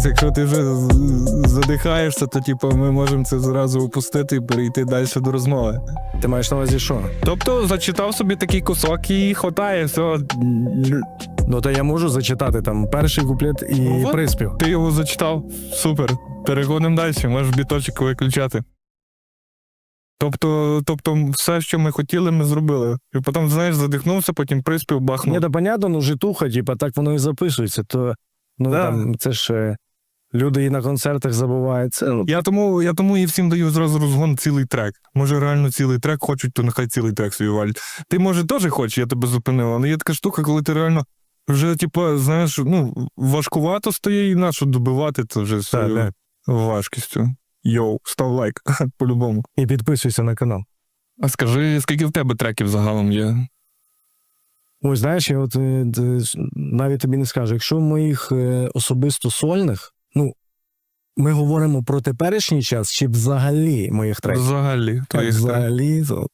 Дивись, якщо ти вже задихаєшся, то типу, ми можемо це зразу опустити і перейти далі до розмови. Ти маєш на увазі що? Тобто зачитав собі такий кусок і хватає, все. Ну то я можу зачитати там перший куплет і Ну, приспів. Ти його зачитав. Супер. Переходимо далі, можеш біточок виключати. Тобто, тобто, все, що ми хотіли, ми зробили. І потім, знаєш, задихнувся, потім приспів бахнув. Ні, то понятно, ну житуха, типа так воно і записується. То ну Да. там це ж е, люди і на концертах забувають. Це ну, Я тому, я тому і всім даю зразу розгон цілий трек. Може, реально цілий трек хочуть, то нехай цілий трек собі валять. Ти, може, теж хочеш, я тебе зупинив, але є така штука, коли ти реально вже, типу, знаєш, ну, важкувато стає і нащо добивати це вже своєю да. важкістю. Йоу, став лайк, по-любому. і підписуйся на канал. А скажи, скільки в тебе треків загалом є? Ось знаєш, я от е, д- навіть тобі не скажу, якщо моїх е, особисто сольних, ну ми говоримо про теперішній час чи взагалі моїх треків? Взагалі. Твоїх треків? взагалі, то